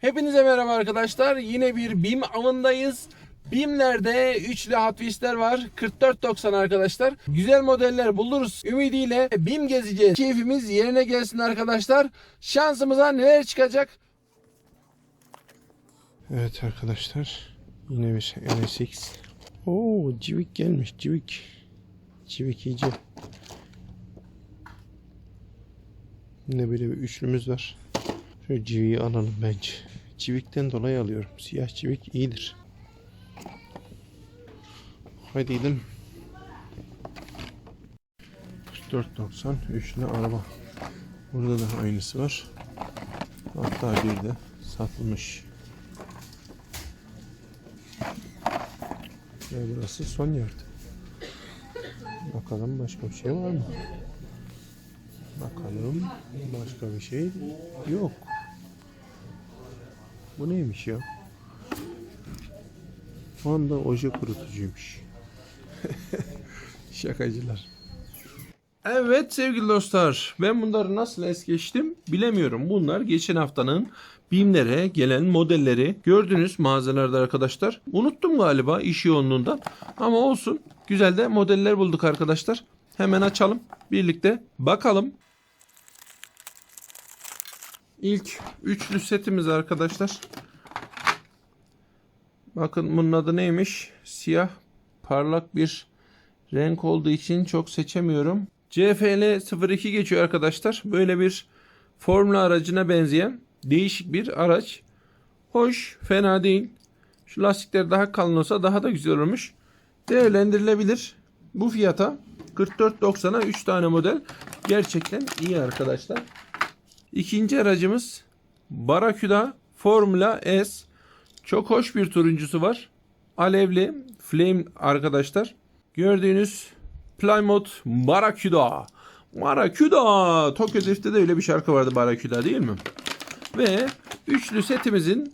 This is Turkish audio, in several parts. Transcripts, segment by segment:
Hepinize merhaba arkadaşlar. Yine bir BİM avındayız. BİM'lerde üçlü Wheels'ler var. 44.90 arkadaşlar. Güzel modeller buluruz ümidiyle BİM gezeceğiz. Keyfimiz yerine gelsin arkadaşlar. Şansımıza neler çıkacak? Evet arkadaşlar. Yine bir NSX. Oo Civik gelmiş Civik. Civik iyice. Yine böyle bir üçlümüz var. Şöyle Civik'i alalım bence. Civik'ten dolayı alıyorum. Siyah Civik iyidir. Haydi gidelim. 44.90 üçlü araba. Burada da aynısı var. Hatta bir de satılmış. Ve burası son yerde. Bakalım başka bir şey var mı? Bakalım başka bir şey yok. Bu neymiş ya? Honda oje kurutucuymuş. Şakacılar. Evet sevgili dostlar ben bunları nasıl es geçtim bilemiyorum. Bunlar geçen haftanın BİM'lere gelen modelleri gördünüz mağazalarda arkadaşlar. Unuttum galiba iş yoğunluğundan ama olsun güzel de modeller bulduk arkadaşlar. Hemen açalım birlikte bakalım. İlk üçlü setimiz arkadaşlar. Bakın bunun adı neymiş? Siyah parlak bir renk olduğu için çok seçemiyorum. CFL 02 geçiyor arkadaşlar. Böyle bir Formula aracına benzeyen değişik bir araç. Hoş, fena değil. Şu lastikler daha kalın olsa daha da güzel olmuş. Değerlendirilebilir. Bu fiyata 44.90'a 3 tane model gerçekten iyi arkadaşlar. İkinci aracımız Barracuda Formula S. Çok hoş bir turuncusu var. Alevli flame arkadaşlar. Gördüğünüz Plymouth Barracuda. Barracuda. Tokyo Drift'te de öyle bir şarkı vardı Barracuda değil mi? Ve üçlü setimizin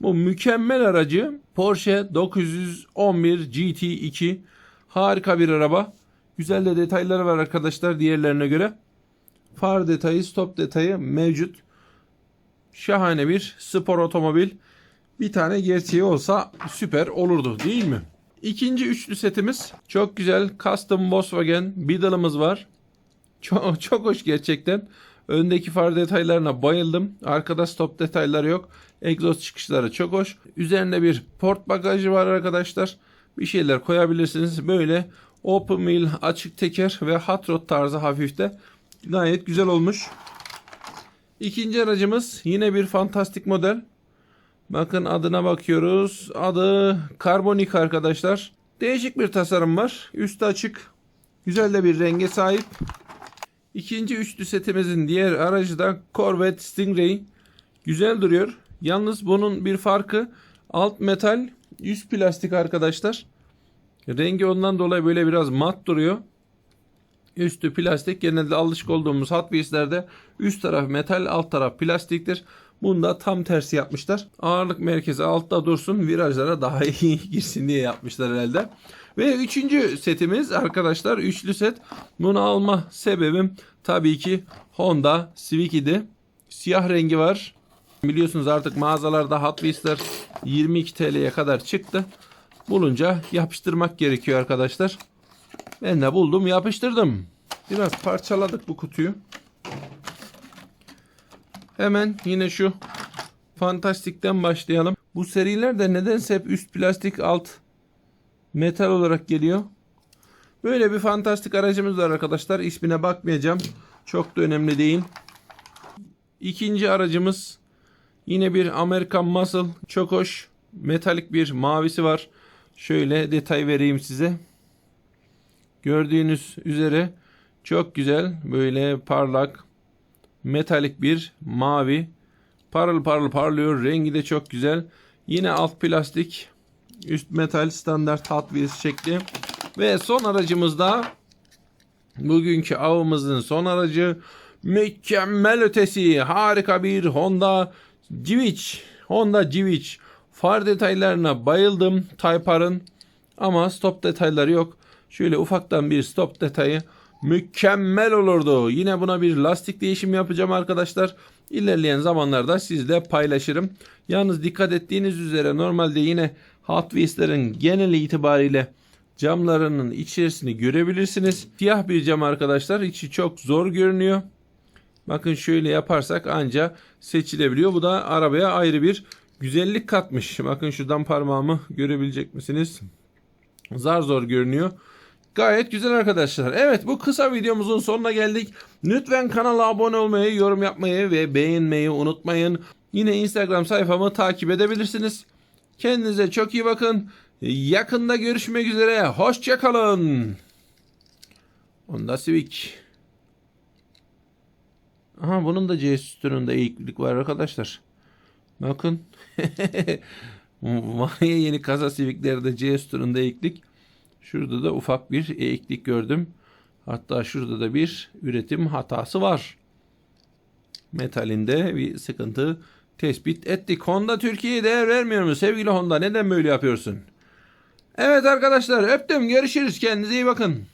bu mükemmel aracı Porsche 911 GT2. Harika bir araba. Güzel de detayları var arkadaşlar diğerlerine göre. Far detayı, stop detayı mevcut. Şahane bir spor otomobil. Bir tane gerçeği olsa süper olurdu değil mi? İkinci üçlü setimiz çok güzel custom Volkswagen Beetle'ımız var. Çok, çok hoş gerçekten. Öndeki far detaylarına bayıldım. Arkada stop detayları yok. Egzoz çıkışları çok hoş. Üzerinde bir port bagajı var arkadaşlar. Bir şeyler koyabilirsiniz. Böyle open wheel açık teker ve hot rod tarzı hafifte. Gayet güzel olmuş. İkinci aracımız yine bir fantastik model. Bakın adına bakıyoruz. Adı Carbonik arkadaşlar. Değişik bir tasarım var. Üstü açık. Güzel de bir renge sahip. İkinci üçlü setimizin diğer aracı da Corvette Stingray. Güzel duruyor. Yalnız bunun bir farkı alt metal, üst plastik arkadaşlar. Rengi ondan dolayı böyle biraz mat duruyor. Üstü plastik. Genelde alışık olduğumuz Hot Wheels'lerde üst taraf metal, alt taraf plastiktir. Bunda tam tersi yapmışlar. Ağırlık merkezi altta dursun, virajlara daha iyi girsin diye yapmışlar herhalde. Ve üçüncü setimiz arkadaşlar üçlü set. Bunu alma sebebim tabii ki Honda Civic idi. Siyah rengi var. Biliyorsunuz artık mağazalarda Hot Wheels'ler 22 TL'ye kadar çıktı. Bulunca yapıştırmak gerekiyor arkadaşlar. Ben de buldum yapıştırdım. Biraz parçaladık bu kutuyu. Hemen yine şu fantastikten başlayalım. Bu serilerde nedense hep üst plastik alt metal olarak geliyor. Böyle bir fantastik aracımız var arkadaşlar. İsmine bakmayacağım. Çok da önemli değil. İkinci aracımız yine bir American Muscle. Çok hoş. Metalik bir mavisi var. Şöyle detay vereyim size. Gördüğünüz üzere çok güzel böyle parlak metalik bir mavi parıl parıl parlıyor. Rengi de çok güzel. Yine alt plastik üst metal standart Hot Wheels şekli. Ve son aracımız da bugünkü avımızın son aracı. Mükemmel ötesi harika bir Honda Civic. Honda Civic. Far detaylarına bayıldım Type R'ın ama stop detayları yok Şöyle ufaktan bir stop detayı mükemmel olurdu. Yine buna bir lastik değişimi yapacağım arkadaşlar. İlerleyen zamanlarda sizle paylaşırım. Yalnız dikkat ettiğiniz üzere normalde yine Hot Wheels'lerin geneli itibariyle camlarının içerisini görebilirsiniz. Siyah bir cam arkadaşlar. içi çok zor görünüyor. Bakın şöyle yaparsak anca seçilebiliyor. Bu da arabaya ayrı bir güzellik katmış. Bakın şuradan parmağımı görebilecek misiniz? Zar zor görünüyor. Gayet güzel arkadaşlar. Evet bu kısa videomuzun sonuna geldik. Lütfen kanala abone olmayı, yorum yapmayı ve beğenmeyi unutmayın. Yine Instagram sayfamı takip edebilirsiniz. Kendinize çok iyi bakın. Yakında görüşmek üzere. Hoşçakalın. Honda Civic. Aha bunun da C sütununda eğiklik var arkadaşlar. Bakın. Maya yeni kasa Civic'lerde C sütununda eğiklik. Şurada da ufak bir eğiklik gördüm. Hatta şurada da bir üretim hatası var. Metalinde bir sıkıntı tespit ettik. Honda Türkiye'ye değer vermiyor mu sevgili Honda? Neden böyle yapıyorsun? Evet arkadaşlar öptüm. Görüşürüz. Kendinize iyi bakın.